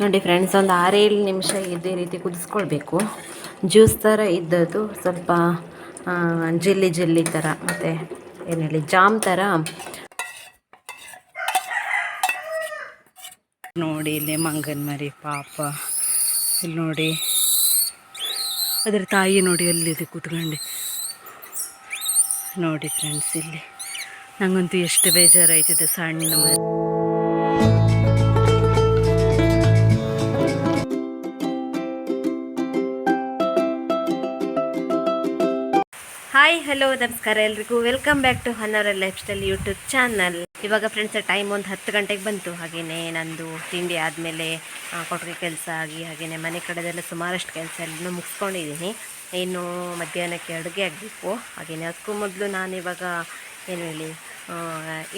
ನೋಡಿ ಫ್ರೆಂಡ್ಸ್ ಒಂದು ಆರೇಳು ನಿಮಿಷ ಇದೇ ರೀತಿ ಕುದಿಸ್ಕೊಳ್ಬೇಕು. ಜ್ಯೂಸ್ ಥರ ಇದ್ದದ್ದು ಸ್ವಲ್ಪ ಜೆಲ್ಲಿ ಜೆಲ್ಲಿ ಥರ ಮತ್ತು ಏನು ಹೇಳಿ, ಜಾಮ್ ಥರ ನೋಡಿ ಇಲ್ಲಿ ಮಂಗನ ಮರಿ ಪಾಪ. ಇಲ್ಲಿ ನೋಡಿ, ಅದರ ತಾಯಿ ನೋಡಿ ಎಲ್ಲಿದೆ ಕೂತ್ಕೊಂಡು. ನೋಡಿ ಫ್ರೆಂಡ್ಸ್ ಇಲ್ಲಿ ನನಗಂತೂ ಎಷ್ಟು ಬೇಜಾರಾಯ್ತಿದೆ ಸಣ್ಣ ಮರಿ. ಹಾಯ್, ಹಲೋ, ನಮಸ್ಕಾರ ಎಲ್ರಿಗೂ. Welcome back to Hannara lifestyle YouTube channel ಇವಾಗ ಫ್ರೆಂಡ್ಸ್ ಟೈಮ್ ಒಂದು ಹತ್ತು ಗಂಟೆಗೆ ಬಂತು. ಹಾಗೆಯೇ ನಂದು ತಿಂಡಿ ಆದಮೇಲೆ ಕೊಟ್ಟಿಗೆ ಕೆಲಸ ಆಗಿ ಹಾಗೆಯೇ ಮನೆ ಕಡೆದೆಲ್ಲ ಸುಮಾರಷ್ಟು ಕೆಲಸ ಎಲ್ಲ ಮುಗಿಸ್ಕೊಂಡಿದ್ದೀನಿ ಇನ್ನು ಮಧ್ಯಾಹ್ನಕ್ಕೆ ಅಡುಗೆ ಆಗಬೇಕು. ಹಾಗೆಯೇ ಅದಕ್ಕೂ ಮೊದಲು ನಾನಿವಾಗ ಏನು ಹೇಳಿ.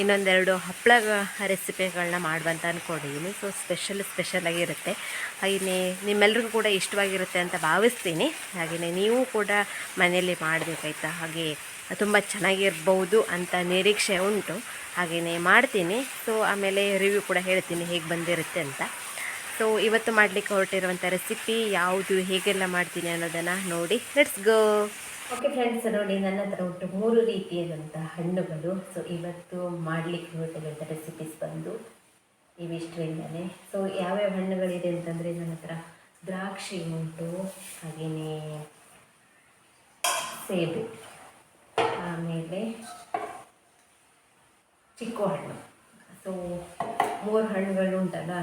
ಇನ್ನೊಂದೆರಡು ಹಪ್ಪಳ ರೆಸಿಪಿಗಳನ್ನ ಮಾಡುವಂತ ಅಂದ್ಕೊಂಡಿದ್ದೀನಿ ಸೊ ಸ್ಪೆಷಲ್ ಸ್ಪೆಷಲಾಗಿರುತ್ತೆ ಹಾಗೆಯೇ ನಿಮ್ಮೆಲ್ರಿಗೂ ಕೂಡ ಇಷ್ಟವಾಗಿರುತ್ತೆ ಅಂತ ಭಾವಿಸ್ತೀನಿ. ಹಾಗೆಯೇ ನೀವು ಕೂಡ ಮನೆಯಲ್ಲಿ ಮಾಡಬೇಕಾಯ್ತಾ? ಹಾಗೆ ತುಂಬ ಚೆನ್ನಾಗಿರ್ಬೋದು ಅಂತ ನಿರೀಕ್ಷೆ ಉಂಟು. ಹಾಗೆಯೇ ಮಾಡ್ತೀನಿ. ಸೊ ಆಮೇಲೆ ರಿವ್ಯೂ ಕೂಡ ಹೇಳ್ತೀನಿ ಹೇಗೆ ಬಂದಿರುತ್ತೆ ಅಂತ. ಸೊ ಇವತ್ತು ಮಾಡಲಿಕ್ಕೆ ಹೊರಟಿರುವಂಥ ರೆಸಿಪಿ ಯಾವುದು, ಹೇಗೆಲ್ಲ ಮಾಡ್ತೀನಿ ಅನ್ನೋದನ್ನು ನೋಡಿ. ಲೆಟ್ಸ್ ಗೋ ಓಕೆ ಫ್ರೆಂಡ್ಸ್ ನೋಡಿ ನನ್ನ ಹತ್ರ ಒಟ್ಟು ಮೂರು ರೀತಿಯಾದಂಥ ಹಣ್ಣುಗಳು. ಸೊ ಇವತ್ತು ಮಾಡಲಿಕ್ಕೆ ಹೊರಟಿರುವಂಥ ರೆಸಿಪೀಸ್ ಬಂದು ಇವಿಷ್ಟರಿಂದಲೇ ಸೊ ಯಾವ್ಯಾವ ಹಣ್ಣುಗಳಿದೆ ಅಂತಂದರೆ ನನ್ನ ಹತ್ರ ದ್ರಾಕ್ಷಿ ಉಂಟು ಹಾಗೆಯೇ ಸೇಬು, ಆಮೇಲೆ ಚಿಕ್ಕು ಹಣ್ಣು. ಸೊ ಮೂರು ಹಣ್ಣುಗಳು ಉಂಟಲ್ಲ.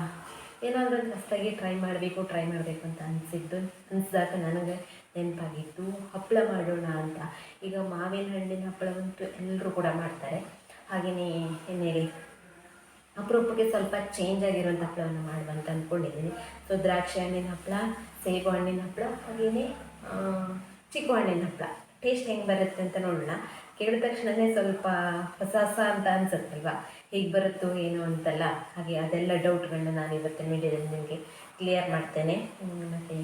ಏನಾದರೂ ಹೊಸದಾಗಿ ಟ್ರೈ ಮಾಡಬೇಕು ಟ್ರೈ ಮಾಡಬೇಕು ಅಂತ ಅನಿಸಿದ್ದು, ಅನಿಸಿದಾಗ ನನಗೆ ನೆನಪಾಗಿತ್ತು ಹಪ್ಪಳ ಮಾಡೋಣ ಅಂತ. ಈಗ ಮಾವಿನ ಹಣ್ಣಿನ ಹಪ್ಪಳವಂತೂ ಎಲ್ಲರೂ ಕೂಡ ಮಾಡ್ತಾರೆ. ಹಾಗೆಯೇ ಏನು ಹೇಳಿ, ಅಪರೂಪಕ್ಕೆ ಸ್ವಲ್ಪ ಚೇಂಜ್ ಆಗಿರುವಂಥ ಹಪ್ಪಳವನ್ನು ಮಾಡುವಂತ ಅಂದ್ಕೊಂಡಿದ್ದೀನಿ ಸೊ ದ್ರಾಕ್ಷಿ ಹಣ್ಣಿನ ಹಪ್ಪಳ, ಸೇಬು ಹಣ್ಣಿನ ಹಪ್ಪಳ ಹಾಗೆಯೇ ಚಿಕ್ಕು ಹಣ್ಣಿನ ಹಪ್ಪಳ. ಟೇಸ್ಟ್ ಹೆಂಗೆ ಬರುತ್ತೆ ಅಂತ ನೋಡೋಣ. ಕೇಳಿದ ತಕ್ಷಣವೇ ಸ್ವಲ್ಪ ಹೊಸ ಹೊಸ ಅಂತ ಅನ್ಸುತ್ತಲ್ವಾ? ಹೇಗೆ ಬರುತ್ತೋ ಏನೋ ಅಂತಲ್ಲ. ಹಾಗೆ ಅದೆಲ್ಲ ಡೌಟ್ಗಳನ್ನ ನಾನು ಇವತ್ತಿನ ವಿಡಿಯೋದಲ್ಲಿ ನಿಮಗೆ ಕ್ಲಿಯರ್ ಮಾಡ್ತೇನೆ. ಮತ್ತೆ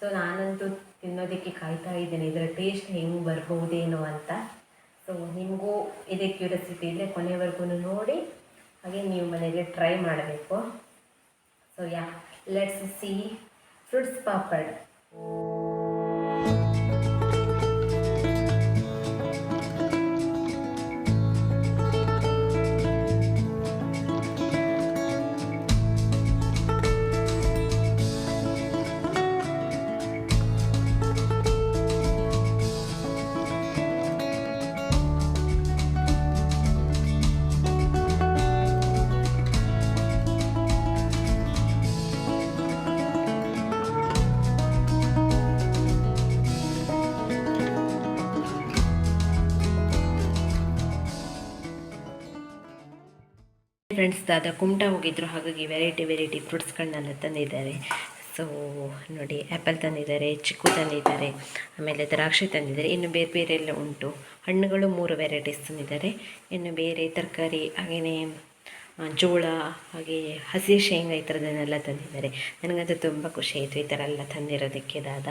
ಸೊ ನಾನಂತೂ ತಿನ್ನೋದಕ್ಕೆ ಕಾಯ್ತಾ ಇದ್ದೇನೆ. ಇದರ ಟೇಸ್ಟ್ ಹೆಂಗೆ ಬರ್ಬೋದೇನೋ ಅಂತ. ಸೊ ನಿಮಗೂ ಇದೇ ಕ್ಯೂರಿಯಾಸಿಟಿ ಇದ್ದರೆ ಕೊನೆವರೆಗೂ ನೋಡಿ. ಹಾಗೆ ನೀವು ಮನೆಯಲ್ಲಿ ಟ್ರೈ ಮಾಡಬೇಕು. So yeah let's see fruits papad friends ದಾದ ಕುಮಟಾ ಹೋಗಿದ್ರು, ಹಾಗಾಗಿ ವೆರೈಟಿ ವೆರೈಟಿ ಫ್ರೂಟ್ಸ್ಗಳನ್ನೆಲ್ಲ ತಂದಿದ್ದಾರೆ. ಸೊ ನೋಡಿ ಆ್ಯಪಲ್ ತಂದಿದ್ದಾರೆ, ಚಿಕ್ಕು ತಂದಿದ್ದಾರೆ, ಆಮೇಲೆ ದ್ರಾಕ್ಷಿ ತಂದಿದ್ದಾರೆ. ಇನ್ನು ಬೇರೆ ಬೇರೆ ಎಲ್ಲ ಉಂಟು. ಹಣ್ಣುಗಳು ಮೂರು ವೆರೈಟೀಸ್ ತಂದಿದ್ದಾರೆ. ಇನ್ನು ಬೇರೆ ತರಕಾರಿ ಹಾಗೆಯೇ ಜೋಳ, ಹಾಗೆ ಹಸಿ ಶೇಂಗಾ ಈ ಥರದನ್ನೆಲ್ಲ ತಂದಿದ್ದಾರೆ. ನನಗಂತೂ ತುಂಬ ಖುಷಿ ಆಯಿತು ಈ ಥರ ಎಲ್ಲ ತಂದಿರೋದಕ್ಕೆ ದಾದ.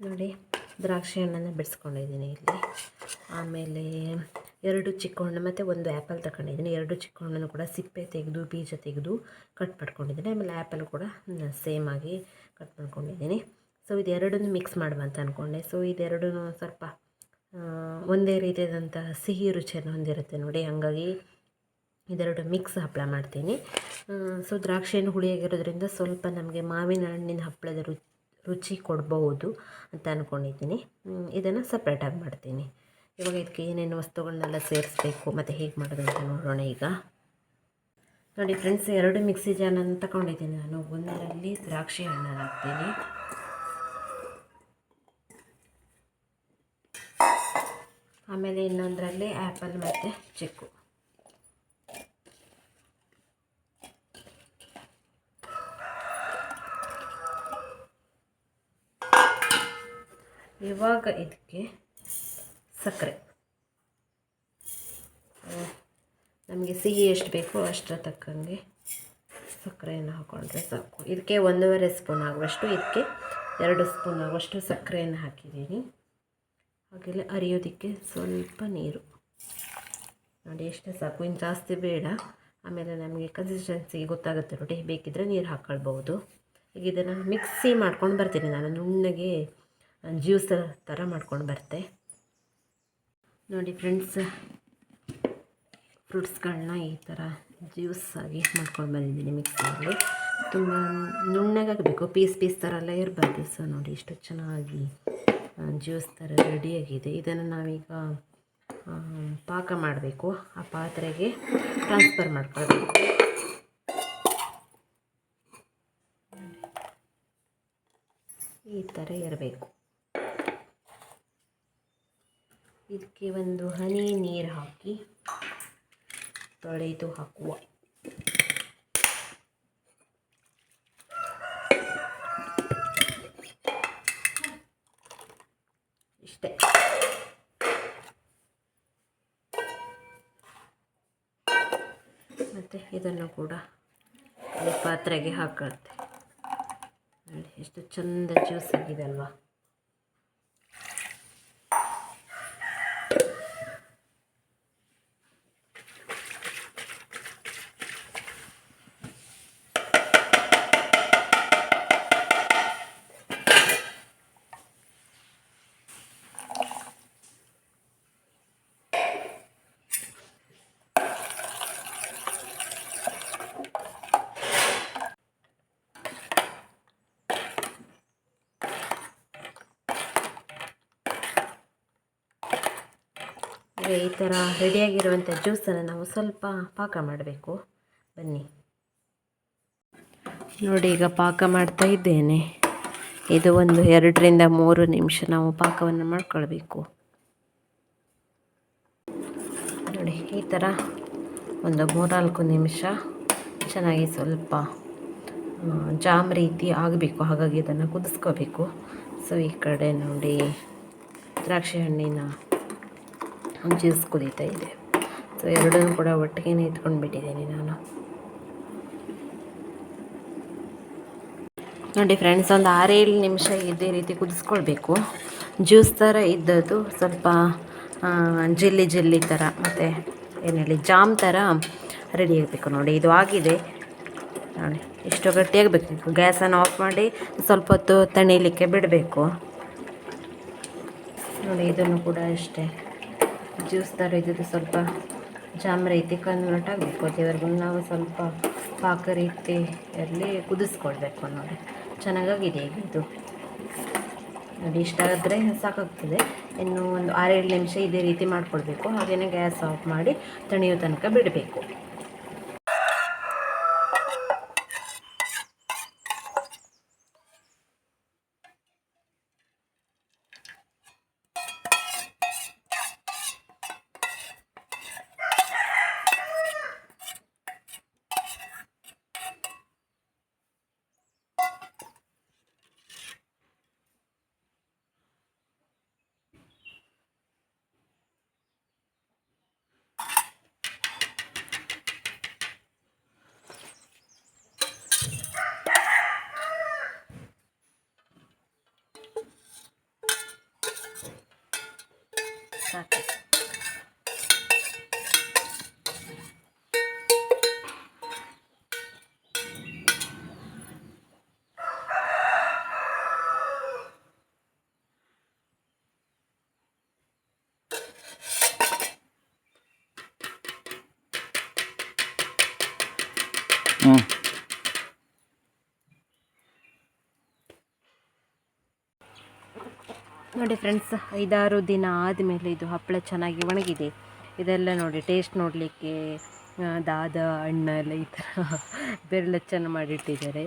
ನೋಡಿ, ದ್ರಾಕ್ಷಿ ಹಣ್ಣನ್ನು ಬಿಡಿಸ್ಕೊಂಡಿದ್ದೀನಿ ಇಲ್ಲಿ. ಆಮೇಲೆ ಎರಡು ಚಿಕ್ಕ ಹಣ್ಣು ಮತ್ತು ಒಂದು ಆ್ಯಪಲ್ ತಗೊಂಡಿದ್ದೀನಿ ಎರಡು ಚಿಕ್ಕ ಹಣ್ಣನ್ನು ಕೂಡ ಸಿಪ್ಪೆ ತೆಗೆದು, ಬೀಜ ತೆಗೆದು ಕಟ್ ಮಾಡ್ಕೊಂಡಿದ್ದೀನಿ. ಆಮೇಲೆ ಆ್ಯಪಲ್ ಕೂಡ ಸೇಮ್ ಆಗಿ ಕಟ್ ಮಾಡ್ಕೊಂಡಿದ್ದೀನಿ. ಸೊ ಇದೆರಡನ್ನು ಮಿಕ್ಸ್ ಮಾಡುವಂತ ಅಂದ್ಕೊಂಡೆ ಸೊ ಇದೆರಡೂ ಸ್ವಲ್ಪ ಒಂದೇ ರೀತಿಯಾದಂಥ ಸಿಹಿ ರುಚಿಯನ್ನು ಹೊಂದಿರುತ್ತೆ ನೋಡಿ. ಹಾಗಾಗಿ ಇದೆರಡು ಮಿಕ್ಸ್ ಹಪ್ಪಳ ಮಾಡ್ತೀನಿ. ಸೊ ದ್ರಾಕ್ಷಿ ಹುಳಿಯಾಗಿರೋದ್ರಿಂದ ಸ್ವಲ್ಪ ನಮಗೆ ಮಾವಿನ ಹಣ್ಣಿನ ಹಪ್ಪಳದ ರುಚಿ ರುಚಿ ಕೊಡಬಹುದು ಅಂತ ಅಂದ್ಕೊಂಡಿದ್ದೀನಿ ಇದನ್ನು ಸಪ್ರೇಟಾಗಿ ಮಾಡ್ತೀನಿ. ಇವಾಗ ಇದಕ್ಕೆ ಏನೇನು ವಸ್ತುಗಳನ್ನೆಲ್ಲ ಸೇರಿಸ್ಬೇಕು, ಮತ್ತು ಹೇಗೆ ಮಾಡೋದು ಅಂತ ನೋಡೋಣ ಈಗ. ನೋಡಿ ಫ್ರೆಂಡ್ಸ್ ಎರಡು ಮಿಕ್ಸಿ ಜಾರನ್ನು ತಗೊಂಡಿದ್ದೀನಿ ನಾನು. ಒಂದರಲ್ಲಿ ದ್ರಾಕ್ಷಿ ಹಣ್ಣನ್ನು ಹಾಕ್ತೀನಿ. ಆಮೇಲೆ ಇನ್ನೊಂದರಲ್ಲಿ ಆ್ಯಪಲ್ ಮತ್ತು ಚಿಕ್ಕು. ಇವಾಗ ಇದಕ್ಕೆ ಸಕ್ಕರೆ. ನಮಗೆ ಸಿಹಿ ಎಷ್ಟು ಬೇಕೋ ಅಷ್ಟರ ತಕ್ಕಂಗೆ ಸಕ್ಕರೆಯನ್ನು ಹಾಕೊಂಡ್ರೆ ಸಾಕು. ಇದಕ್ಕೆ ಒಂದೂವರೆ ಸ್ಪೂನ್ ಆಗುವಷ್ಟು, ಇದಕ್ಕೆ ಎರಡು ಸ್ಪೂನ್ ಆಗುವಷ್ಟು ಸಕ್ಕರೆಯನ್ನು ಹಾಕಿದ್ದೀನಿ. ಹಾಗೆಲ್ಲ ಅರಿಯೋದಕ್ಕೆ ಸ್ವಲ್ಪ ನೀರು. ನೋಡಿ, ಎಷ್ಟೇ ಸಾಕು. ಇನ್ನು ಜಾಸ್ತಿ ಬೇಡ. ಆಮೇಲೆ ನಮಗೆ ಕನ್ಸಿಸ್ಟೆನ್ಸಿಗೆ ಗೊತ್ತಾಗುತ್ತೆ ನೋಡಿ ಬೇಕಿದ್ದರೆ ನೀರು ಹಾಕ್ಕೊಳ್ಬೋದು ಈಗ ಇದನ್ನು ಮಿಕ್ಸಿ ಮಾಡ್ಕೊಂಡು ಬರ್ತೀನಿ. ನಾನು ನುಣ್ಣಗೆ ಜ್ಯೂಸ್ ಥರ ಮಾಡ್ಕೊಂಡು ಬರ್ತೆ. ನೋಡಿ ಫ್ರೆಂಡ್ಸ್, ಫ್ರೂಟ್ಸ್ಗಳನ್ನ ಈ ಥರ ಜ್ಯೂಸ್ ಆಗಿ ಮಾಡ್ಕೊಂಡು ಬಂದಿದ್ದೀನಿ ಮಿಕ್ಸಿಯಲ್ಲಿ ತುಂಬ ನುಣ್ಣಗಾಗಬೇಕು, ಪೀಸ್ ಪೀಸ್ ಥರ ಎಲ್ಲ ಇರಬಾರ್ದು. ಸೊ ನೋಡಿ ಇಷ್ಟು ಚೆನ್ನಾಗಿ ಜ್ಯೂಸ್ ಥರ ರೆಡಿಯಾಗಿದೆ ಇದನ್ನು ನಾವೀಗ ಪಾಕ ಮಾಡಬೇಕು. ಆ ಪಾತ್ರೆಗೆ ಟ್ರಾನ್ಸ್ಫರ್ ಮಾಡ್ಕೊಳ್ಬೇಕು. ಈ ಥರ ಇರಬೇಕು. ಇದಕ್ಕೆ ಒಂದು ಹನಿ ನೀರು ಹಾಕಿ ತೊಳೆದು ಹಾಕುವ. ಇಷ್ಟೇ. ಮತ್ತು ಇದನ್ನು ಕೂಡ ಪಾತ್ರೆಗೆ ಹಾಕುತ್ತೆ ಎಷ್ಟು ಚಂದ ಜ್ಯೂಸ್ ಆಗಿದೆ ಅಲ್ವಾ? ಈ ಥರ ರೆಡಿಯಾಗಿರುವಂಥ ಜ್ಯೂಸನ್ನು ನಾವು ಸ್ವಲ್ಪ ಪಾಕ ಮಾಡಬೇಕು. ಬನ್ನಿ. ನೋಡಿ, ಈಗ ಪಾಕ ಮಾಡ್ತಾ ಇದ್ದೇನೆ. ಇದು ಒಂದು ಎರಡರಿಂದ ಮೂರು ನಿಮಿಷ ನಾವು ಪಾಕವನ್ನು ಮಾಡ್ಕೊಳ್ಬೇಕು. ನೋಡಿ, ಈ ಥರ ಒಂದು ಮೂರ್ನಾಲ್ಕು ನಿಮಿಷ ಚೆನ್ನಾಗಿ ಸ್ವಲ್ಪ ಜಾಮ್ ರೀತಿ ಆಗಬೇಕು. ಹಾಗಾಗಿ ಇದನ್ನು ಕುದಿಸ್ಕೋಬೇಕು. ಸೊ ಈ ಕಡೆ ನೋಡಿ, ದ್ರಾಕ್ಷಿ ಹಣ್ಣಿನ ಜ್ಯೂಸ್ ಕುದೀತಾ ಇದೆ ಸೊ ಎರಡನ್ನೂ ಕೂಡ ಒಟ್ಟಿಗೆ ಇಟ್ಕೊಂಡು ಬಿಟ್ಟಿದ್ದೀನಿ ನಾನು. ನೋಡಿ ಫ್ರೆಂಡ್ಸ್ ಒಂದು ಆರೇಳು ನಿಮಿಷ ಇದೇ ರೀತಿ ಕುದಿಸ್ಕೊಳ್ಬೇಕು. ಜ್ಯೂಸ್ ಥರ ಇದ್ದದ್ದು ಸ್ವಲ್ಪ ಜಿಲ್ಲಿ ಜಿಲ್ಲಿ ಥರ, ಮತ್ತು ಏನು ಹೇಳಿ, ಜಾಮ್ ಥರ ರೆಡಿ ಆಗಬೇಕು ನೋಡಿ. ಇದು ಆಗಿದೆ. ನೋಡಿ, ಇಷ್ಟು ಗಟ್ಟಿಯಾಗಬೇಕು. ಗ್ಯಾಸನ್ನು ಆಫ್ ಮಾಡಿ ಸ್ವಲ್ಪ ಹೊತ್ತು ತಣೀಲಿಕ್ಕೆ ಬಿಡಬೇಕು. ನೋಡಿ, ಇದನ್ನು ಕೂಡ ಅಷ್ಟೇ. ಜ್ಯೂಸ್ ಥರ ಇದ್ದದ್ದು ಸ್ವಲ್ಪ ಜಾಮ್ ರೀತಿ ಕನ್ವರ್ಟ್ ಆಗಬೇಕು ಅದೇವರೆಗೂ ನಾವು ಸ್ವಲ್ಪ ಪಾಕ ರೀತಿಯಲ್ಲಿ ಕುದಿಸ್ಕೊಳ್ಬೇಕು ನೋಡಿ ಚೆನ್ನಾಗಾಗಿದೆ ಈಗ ಇದು. ನೋಡಿ ಇಷ್ಟಾದರೆ ಸಾಕಾಗ್ತದೆ. ಇನ್ನು ಒಂದು ಆರೇಳು ನಿಮಿಷ ಇದೇ ರೀತಿ ಮಾಡಿಕೊಳ್ಬೇಕು. ಹಾಗೆಯೇ ಗ್ಯಾಸ್ ಆಫ್ ಮಾಡಿ ತಣಿಯೋ ತನಕ ಬಿಡಬೇಕು. ಸಾಕು ನೋಡಿ ಫ್ರೆಂಡ್ಸ್ ಐದಾರು ದಿನ ಆದಮೇಲೆ ಇದು ಹಪ್ಪಳ ಚೆನ್ನಾಗಿ ಒಣಗಿದೆ. ಇದೆಲ್ಲ ನೋಡಿ ಟೇಸ್ಟ್ ನೋಡಲಿಕ್ಕೆ ದಾದ, ಅಣ್ಣ ಎಲ್ಲ ಈ ಥರ ಬೆರಳಚ್ಚನ್ನು ಮಾಡಿಟ್ಟಿದ್ದಾರೆ.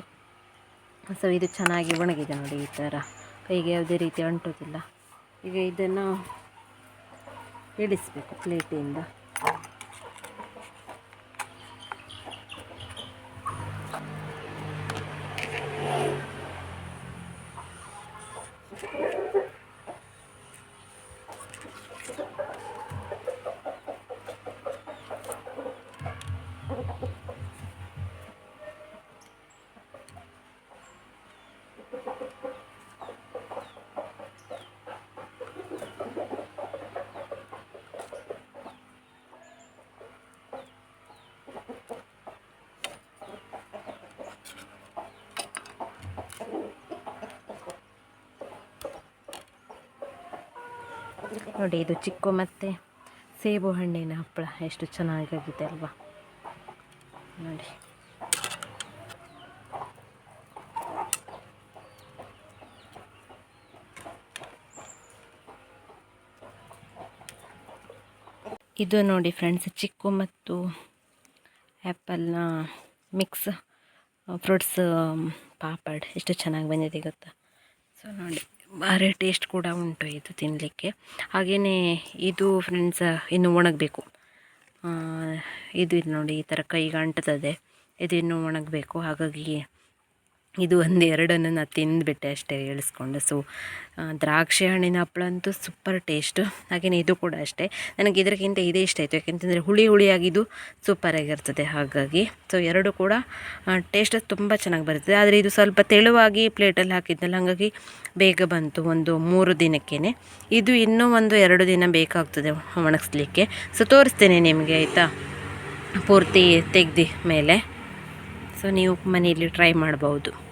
ಸೊ ಇದು ಚೆನ್ನಾಗಿ ಒಣಗಿದೆ ನೋಡಿ ಈ ಥರ ಕೈಗೆ ಯಾವುದೇ ರೀತಿ ಅಂಟೋದಿಲ್ಲ. ಈಗ ಇದನ್ನು ಇಳಿಸ್ಬೇಕು ಪ್ಲೇಟಿಂದ ನೋಡಿ, ಇದು ಚಿಕ್ಕು ಮತ್ತು ಸೇಬು ಹಣ್ಣಿನ ಹಪ್ಪಳ. ಎಷ್ಟು ಚೆನ್ನಾಗಾಗಿದೆ ಅಲ್ವಾ? ನೋಡಿ. ಇದು ನೋಡಿ ಫ್ರೆಂಡ್ಸ್ ಚಿಕ್ಕು ಮತ್ತು ಆ್ಯಪಲ್ನ ಮಿಕ್ಸ್ ಫ್ರೂಟ್ಸ್ ಪಾಪಡ್. ಎಷ್ಟು ಚೆನ್ನಾಗಿ ಬಂದಿದೆ ಗೊತ್ತಾ? ಸೊ ನೋಡಿ. ಭಾರಿ ಟೇಸ್ಟ್ ಕೂಡ ಉಂಟು ಇದು ತಿನ್ನಲಿಕ್ಕೆ ಹಾಗೆಯೇ ಇದು ಫ್ರೆಂಡ್ಸ್ ಇನ್ನು ಒಣಗಬೇಕು. ಇದು ಇದು ನೋಡಿ ಈ ಥರ ಕೈಗೆ ಅಂಟ್ತದೆ ಇದು ಇನ್ನೂ ಒಣಗಬೇಕು. ಹಾಗಾಗಿ ಇದು ಒಂದು ಎರಡನ್ನು ನಾನು ತಿಂದುಬಿಟ್ಟೆ ಅಷ್ಟೇ ಇಳಿಸ್ಕೊಂಡು ಸೊ ದ್ರಾಕ್ಷಿ ಹಣ್ಣಿನ ಹಪ್ಪಳ ಅಂತೂ ಸೂಪರ್ ಟೇಸ್ಟು ಹಾಗೆಯೇ ಇದು ಕೂಡ ಅಷ್ಟೇ. ನನಗೆ ಇದಕ್ಕಿಂತ ಇದೇ ಇಷ್ಟ ಆಯಿತು. ಯಾಕೆಂತಂದರೆ ಹುಳಿ ಹುಳಿಯಾಗಿದ್ದು ಸೂಪರಾಗಿರ್ತದೆ ಹಾಗಾಗಿ. ಸೊ ಎರಡು ಕೂಡ ಟೇಸ್ಟ್ ತುಂಬ ಚೆನ್ನಾಗಿ ಬರ್ತದೆ ಆದರೆ ಇದು ಸ್ವಲ್ಪ ತೆಳುವಾಗಿ ಪ್ಲೇಟಲ್ಲಿ ಹಾಕಿದ್ದಲ್ಲ ಹಾಗಾಗಿ ಬೇಗ ಬಂತು ಒಂದು ಮೂರು ದಿನಕ್ಕೇ ಇದು ಇನ್ನೂ ಒಂದು ಎರಡು ದಿನ ಬೇಕಾಗ್ತದೆ ಒಣಗಿಸ್ಲಿಕ್ಕೆ. ಸೊ ತೋರಿಸ್ತೇನೆ ನಿಮಗೆ, ಆಯಿತಾ? ಪೂರ್ತಿ ತೆಗ್ದು ಮೇಲೆ. ಸೊ ನೀವು ಮನೆಯಲ್ಲಿ ಟ್ರೈ ಮಾಡ್ಬೋದು.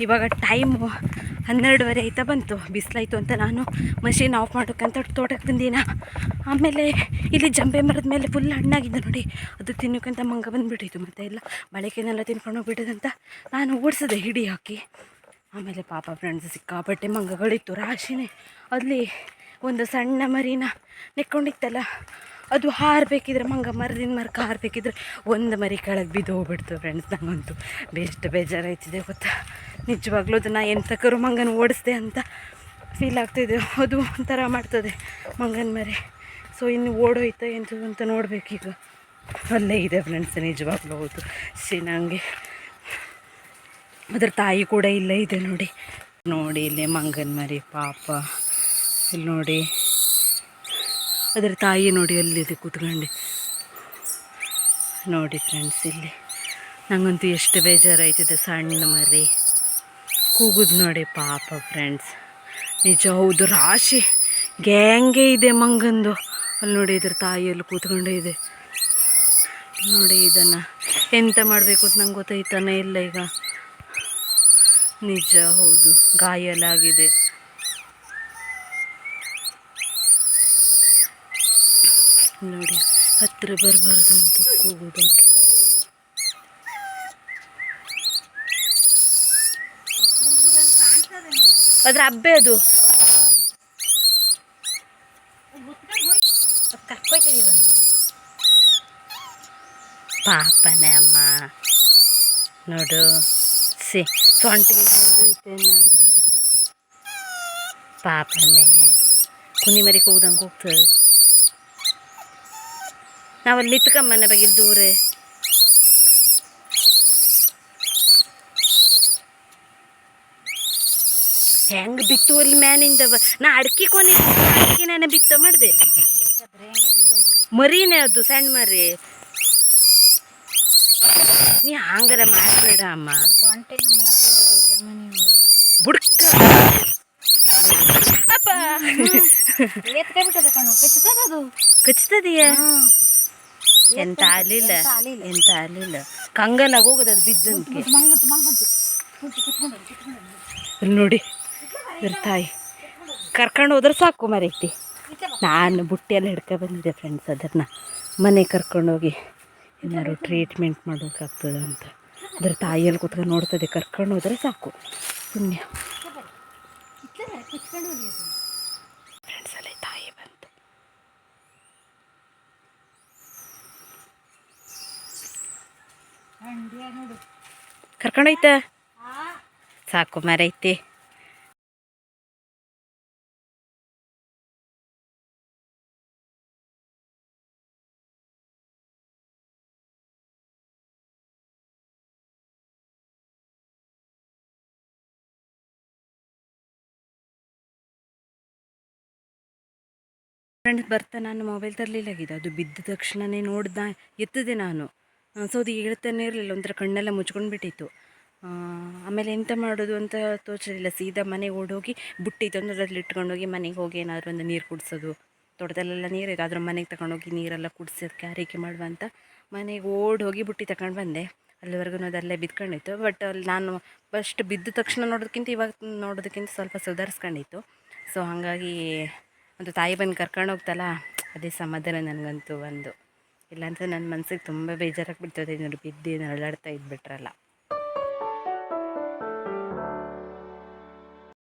ಇವಾಗ ಟೈಮು ಹನ್ನೆರಡುವರೆ ಆಯ್ತಾ ಬಂತು. ಬಿಸಿಲಾಯಿತು ಅಂತ ನಾನು ಮಷೀನ್ ಆಫ್ ಮಾಡೋಕ್ಕಂತ ತೋಟಕ್ಕೆ ಬಂದಿನ. ಆಮೇಲೆ ಇಲ್ಲಿ ಜಂಬೆ ಮರದ ಮೇಲೆ ಫುಲ್ ಹಣ್ಣಾಗಿದೆ ನೋಡಿ. ಅದು ತಿನ್ನೋಕ್ಕಂತ ಮಂಗ ಬಂದುಬಿಟ್ಟಿತ್ತು ಮತ್ತೆ ಎಲ್ಲ ಬಳಕೆನೆಲ್ಲ ತಿನ್ಕೊಂಡು ಹೋಗ್ಬಿಟ್ಟದಂತ ನಾನು ಓಡಿಸಿದೆ ಹಿಡಿ ಹಾಕಿ. ಆಮೇಲೆ ಪಾಪ ಫ್ರೆಂಡ್ಸ್ ಸಿಕ್ಕಾಪಟ್ಟೆ ಮಂಗಗಳಿತ್ತು ರಾಶಿನೇ. ಅಲ್ಲಿ ಒಂದು ಸಣ್ಣ ಮರಿನ ನೆಕ್ಕೊಂಡಿತ್ತಲ್ಲ ಅದು ಹಾರಬೇಕಿದ್ರೆ ಮಂಗ ಮರದಿಂದ ಮರಕ್ಕೆ ಹಾರಬೇಕಿದ್ರೆ ಒಂದು ಮರಿ ಕೆಳಗೆ ಬಿದ್ದು ಹೋಗ್ಬಿಡ್ತು ಫ್ರೆಂಡ್ಸ್ ನಂಗಂತೂ ಬೆಸ್ಟ್ ಬೇಜಾರಾಯ್ತಿದೆ ಗೊತ್ತಾ? ನಿಜವಾಗ್ಲೂ ಅದು ನಾ ಎಂತಕರು ಮಂಗನ ಓಡಿಸ್ದೆ ಅಂತ ಫೀಲ್ ಆಗ್ತಿದೆ. ಅದು ಒಂಥರ ಮಾಡ್ತದೆ ಮಂಗನ ಮರಿ. ಸೊ ಇನ್ನು ಓಡೋಯ್ತಾ ಎಂತ ಅಂತ ನೋಡಬೇಕೀಗ. ಅಲ್ಲೇ ಇದೆ ಫ್ರೆಂಡ್ಸ್ ನಿಜವಾಗ್ಲೂ ಹೌದು. ಸಿ ನನಗೆ ಅದ್ರ ತಾಯಿ ಕೂಡ ಇಲ್ಲೇ ಇದೆ ನೋಡಿ. ನೋಡಿ, ಇಲ್ಲಿ ಮಂಗನ ಮರಿ ಪಾಪ. ಇಲ್ಲಿ ನೋಡಿ. ಅದರ ತಾಯಿ ನೋಡಿ ಅಲ್ಲಿದೆ ಕೂತ್ಕೊಂಡು. ನೋಡಿ ಫ್ರೆಂಡ್ಸ್ ಇಲ್ಲಿ ನನಗಂತೂ ಎಷ್ಟು ಬೇಜಾರಾಯ್ತಿದೆ ಸಣ್ಣ ಮರಿ. ಕೂಗುದು ನೋಡಿ ಪಾಪ ಫ್ರೆಂಡ್ಸ್ ನಿಜ ಹೌದು, ರಾಶಿ ಗ್ಯಾಂಗೆ ಇದೆ ಮಂಗಂದು. ಅಲ್ಲಿ ನೋಡಿ ಇದ್ರ ತಾಯಿಯಲ್ಲಿ ಕೂತ್ಕೊಂಡೇ ಇದೆ. ನೋಡಿ ಇದನ್ನು ಎಂತ ಮಾಡಬೇಕು ಅಂತ ನಂಗೆ ಗೊತ್ತಾಯ್ತಾನೆ ಇಲ್ಲ ಈಗ. ನಿಜ ಹೌದು ಗಾಯ ಎಲ್ಲ ಆಗಿದೆ ನೋಡಿ. ಹತ್ತಿರ ಬರಬಾರ್ದು ಅಂತ ಕೂಗುದಂಗೆ ಅದ್ರ ಹಬ್ಬೆ ಅದು. ಕರ್ಕೊಯ್ತಿದ್ದೀವಿ ಬಂದು. ಪಾಪನೇ ಅಮ್ಮ. ನೋಡು. ಸಿ ಸೊಂಟಿಗೆ ಹಿಡ್ದೈತೇನ ಪಾಪನೇ. ಕುನಿ ಮರಿ ಕೂದಂಗೆ ಹೋಗ್ತದೆ. ನಾವಲ್ಲಿ ನಿತ್ಕಮ್ಮನ ಬಗ್ಗೆ ದೂರ. ಹೆಂಗೆ ಬಿತ್ತು ಅಲ್ಲಿ ಮ್ಯಾನಿಂದ ನಾ ಅಡ್ಕಿ ಕೊನೆ ಅಡ್ಕಿ ನಾನು ಬಿತ್ತ ಮಾಡಿದೆ. ಮರಿನೇ ಅದು ಸಣ್ಣ ಮರಿ. ನೀ ಹಂಗಾರ ಮಾಡಬೇಡ ಅಮ್ಮ. ಬುಡ್ಕ. ಅಪ್ಪ. ಕಚ್ತದೀಯ ಎಂತ ಆಗ್ಲಿಲ್ಲ ಎಂತ ಆಗ್ಲಿಲ್ಲ ಕಂಗನಾಗ ಹೋಗೋದು ಅದು ಬಿದ್ದು ನೋಡಿ ತಾಯಿ. ಕರ್ಕೊಂಡು ಹೋದ್ರೆ ಸಾಕು ಮರೈತಿ ನಾನು ಬುಟ್ಟಿಯಲ್ಲಿ ಹಿಡ್ಕೊ ಬಂದಿದ್ದೆ ಫ್ರೆಂಡ್ಸ್ ಅದನ್ನ ಮನೆ ಕರ್ಕೊಂಡೋಗಿ ಏನಾದ್ರು ಟ್ರೀಟ್ಮೆಂಟ್ ಮಾಡೋಕ್ಕಾಗ್ತದ ಅಂತ. ಅದ್ರ ತಾಯಿಯಲ್ಲಿ ಕೂತ್ಕೊಂಡು ನೋಡ್ತದೆ ಕರ್ಕೊಂಡು ಹೋದರೆ ಸಾಕು. ಪುಣ್ಯ ಫ್ರೆಂಡ್ಸ್ ಅಲ್ಲಿ ತಾಯಿ ಬಂತು ಕರ್ಕೊಂಡೋಯ್ತ? ಸಾಕು ಮರೈತಿ ಫ್ರೆಂಡ್ಸ್ ಬರ್ತಾ ನಾನು ಮೊಬೈಲ್ ತರಲಿಲ್ಲಾಗಿದೆ ಅದು ಬಿದ್ದ ತಕ್ಷಣನೇ ನೋಡ್ದ ಎತ್ತದೆ ನಾನು. ಸೊ ಅದು ಹೇಳ್ತಾನೆ ಇರಲಿಲ್ಲ, ಒಂಥರ ಕಣ್ಣೆಲ್ಲ ಮುಚ್ಕೊಂಡು ಬಿಟ್ಟಿತ್ತು ಆಮೇಲೆ ಎಂತ ಮಾಡೋದು ಅಂತ ತೋಚಲಿಲ್ಲ, ಸೀದಾ ಮನೆಗೆ ಓಡೋಗಿ ಬುಟ್ಟಿ ತಂದು ಅದ್ರಲ್ಲಿ ಇಟ್ಕೊಂಡೋಗಿ ಮನೆಗೆ ಹೋಗಿ ಏನಾದರೂ ಒಂದು ನೀರು ಕುಡಿಸೋದು. ತೋಟದಲ್ಲೆಲ್ಲ ನೀರಿದೆ ಅದ್ರ ಮನೆಗೆ ತಗೊಂಡೋಗಿ ನೀರೆಲ್ಲ ಕುಡಿಸೋದಕ್ಕೆ ಆರೈಕೆ ಮಾಡುವ ಅಂತ ಮನೆಗೆ ಓಡಿ ಹೋಗಿ ಬುಟ್ಟಿ ತಗೊಂಡು ಬಂದೆ. ಅಲ್ಲಿವರೆಗೂ ಅದಲ್ಲೇ ಬಿದ್ಕೊಂಡಿತ್ತು ಬಟ್ ಅಲ್ಲಿ ನಾನು ಫಸ್ಟ್ ಬಿದ್ದ ತಕ್ಷಣ ನೋಡೋದಕ್ಕಿಂತ ಇವಾಗ ನೋಡೋದಕ್ಕಿಂತ ಸ್ವಲ್ಪ ಸುಧಾರಿಸ್ಕೊಂಡಿತ್ತು. ಸೊ ಹಾಗಾಗಿ ಒಂದು ತಾಯಿ ಬಂದು ಕರ್ಕೊಂಡು ಹೋಗ್ತಲ್ಲ ಅದೇ ಸಮಾಧಾನ ನನಗಂತೂ ಒಂದು. ಇಲ್ಲಾಂದ್ರೆ ನನ್ನ ಮನಸ್ಸಿಗೆ ತುಂಬ ಬೇಜಾರಾಗಿ ಬಿಡ್ತದೆ ನೋಡಿ ಬಿದ್ದು ನರಳಾಡ್ತಾ ಇದ್ಬಿಟ್ರಲ್ಲ.